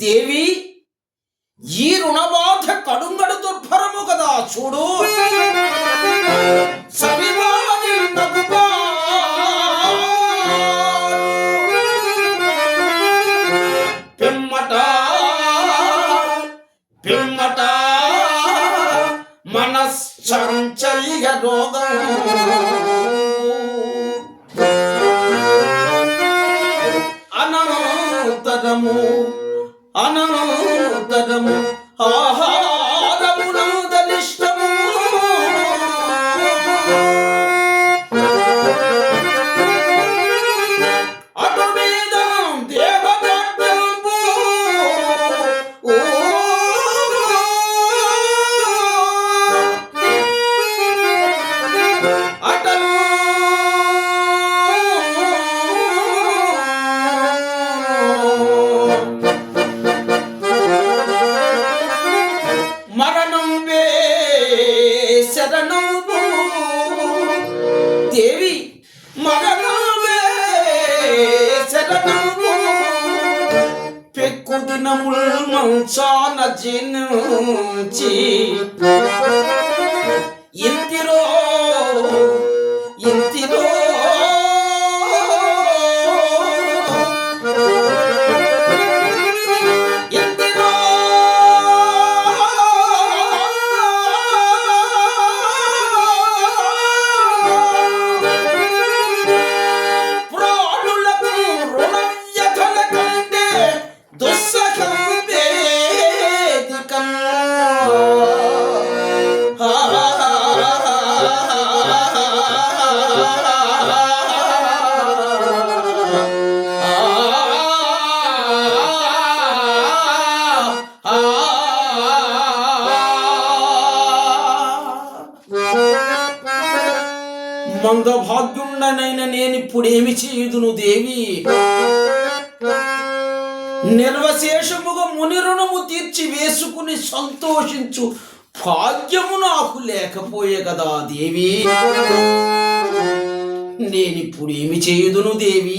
దేవి ఈ రుణబాధ కడుంగడు దుర్భరము కదా చూడు. మనశ్చంచల్య రోగం. అనంతరము దేవి మరణమే శరణము పెక్కు మంచాన జినుచి. ఇంతిరో మందభాగ్యుండనైన నేనిప్పుడేమి చేయుదును దేవి? నిర్వశేషముగా ముని రుణము తీర్చి వేసుకుని సంతోషించు భాగ్యము నాకు లేకపోయే కదా దేవి. నేనిప్పుడేమి చేయుదును దేవి?